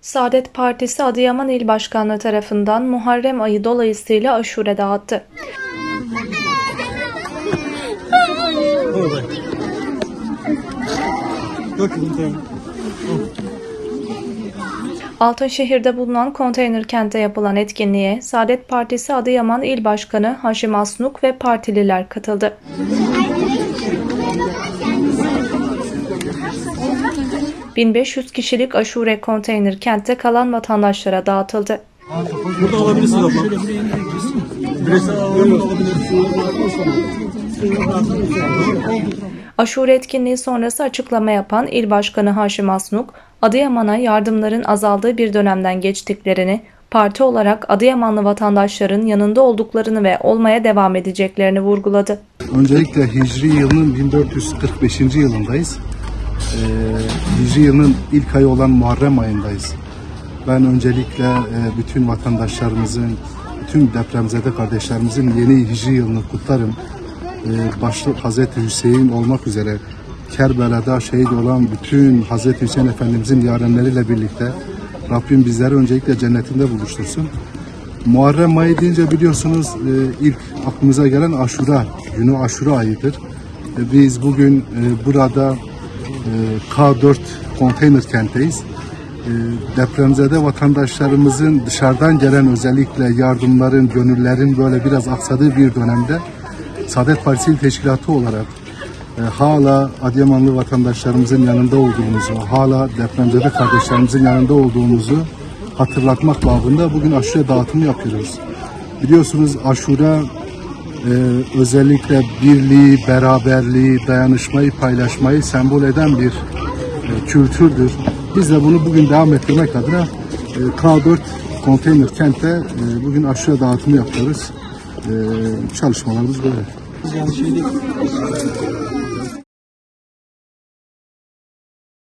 Saadet Partisi Adıyaman İl Başkanlığı tarafından Muharrem ayı dolayısıyla aşure dağıttı. Altınşehir'de bulunan konteyner kentte yapılan etkinliğe Saadet Partisi Adıyaman İl Başkanı Haşim Asnuk ve partililer katıldı. ...1500 kişilik aşure konteyner kentte kalan vatandaşlara dağıtıldı. Burada alabilirsiniz abla. Aşure etkinliği sonrası açıklama yapan İl Başkanı Haşim Asnuk, Adıyaman'a yardımların azaldığı bir dönemden geçtiklerini, parti olarak Adıyamanlı vatandaşların yanında olduklarını ve olmaya devam edeceklerini vurguladı. Öncelikle Hicri yılının 1445. yılındayız. Ee, Hicri yılının ilk ayı olan Muharrem ayındayız. Ben öncelikle e, bütün vatandaşlarımızın, bütün depremzede kardeşlerimizin yeni Hicri yılını kutlarım. Ee, başta Hazreti Hüseyin olmak üzere Kerbela'da şehit olan bütün Hazreti Hüseyin Efendimizin yarenleriyle birlikte Rabbim bizleri öncelikle cennetinde buluştursun. Muharrem ayı deyince biliyorsunuz e, ilk aklımıza gelen Aşura günü Aşura ayıdır. E, Biz bugün burada K4 konteyner kentteyiz. E, Depremzede vatandaşlarımızın dışarıdan gelen özellikle yardımların, gönüllerin böyle biraz aksadığı bir dönemde Saadet Partisi İl Teşkilatı olarak e, hala Adıyamanlı vatandaşlarımızın yanında olduğumuzu, hala depremzede kardeşlerimizin yanında olduğumuzu hatırlatmak babında bugün aşure dağıtımı yapıyoruz. Biliyorsunuz aşure e, özellikle birliği, beraberliği, dayanışmayı, paylaşmayı sembol eden bir e, kültürdür. Biz de bunu bugün devam ettirmek adına e, K4 konteyner kentte e, bugün aşure dağıtımı yapıyoruz. E, çalışmalarımız böyle. Yani şeyde